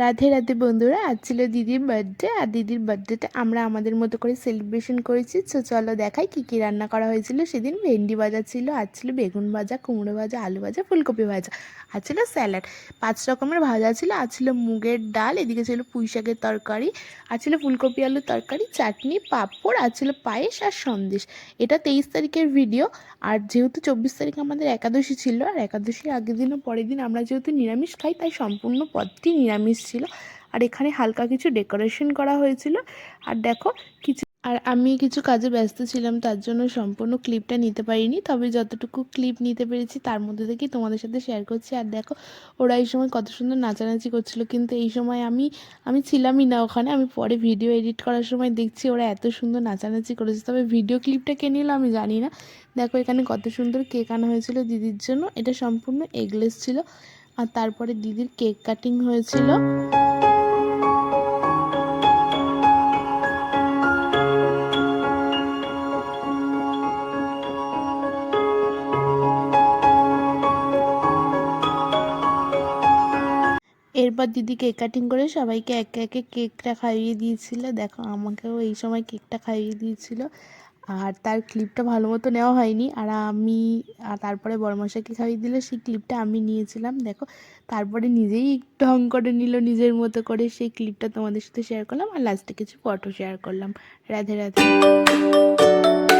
রাধে রাধে বন্ধুরা, আজ ছিল দিদির বার্থডে আর দিদির বার্থডেতে আমরা আমাদের মতো করে সেলিব্রেশন করেছি। তো চলো দেখাই কী কী রান্না করা হয়েছিল সেদিন। ভেন্ডি ভাজা ছিল, আর ছিল বেগুন ভাজা, কুমড়ো ভাজা, আলু ভাজা, ফুলকপি ভাজা, আর ছিল স্যালাড পাঁচ রকমের ভাজা ছিল, আর ছিল মুগের ডাল, এদিকে ছিল পুঁই শাকের তরকারি, আর ছিল ফুলকপি আলুর তরকারি, চাটনি, পাঁপড়, আর ছিল পায়েস আর সন্দেশ। এটা তেইশ তারিখের ভিডিও আর যেহেতু চব্বিশ তারিখ আমাদের একাদশী ছিল, আর একাদশীর আগের দিন ও পরের দিন আমরা যেহেতু নিরামিষ খাই, তাই সম্পূর্ণ পদটি নিরামিষ ছিল আর এখানে হালকা কিছু ডেকোরেশন করা হয়েছিল। আর দেখো, কিছু আর আমি কিছু কাজে ব্যস্ত ছিলাম, তার জন্য সম্পূর্ণ ক্লিপটা নিতে পারিনি। তবে যতটুকু ক্লিপ নিতে পেরেছি, তার মধ্যে থেকেই তোমাদের সাথে শেয়ার করছি। আর দেখো, ওরা এই সময় কত সুন্দর নাচানাচি করছিল। কিন্তু এই সময় আমি আমি ছিলামই না ওখানে। আমি পরে ভিডিও এডিট করার সময় দেখছি ওরা এত সুন্দর নাচানাচি করেছে। তবে ভিডিও ক্লিপটা কে নিল আমি জানি না। দেখো, এখানে কত সুন্দর কেক আনা হয়েছিল দিদির জন্য। এটা সম্পূর্ণ এগলেস ছিল। আর তারপরে দিদির কেক কাটিং হয়েছিল। এরপর দিদি কেক কাটিং করে সবাইকে একে একে কেকটা খাইয়ে দিয়েছিল। দেখো আমাকেও এই সময় কেকটা খাইয়ে দিয়েছিল। আর তার ক্লিপটা ভালো মতো নেওয়া হয়নি। আর আমি, আর তারপরে বড়মশাকে খাইয়ে দিলে সেই ক্লিপটা আমি নিয়েছিলাম, দেখো। তারপরে নিজেই ঢং করে নিল নিজের মতো করে। সেই ক্লিপটা তোমাদের সাথে শেয়ার করলাম আর লাস্টে কিছু ফটো শেয়ার করলাম। রাধে রাধে।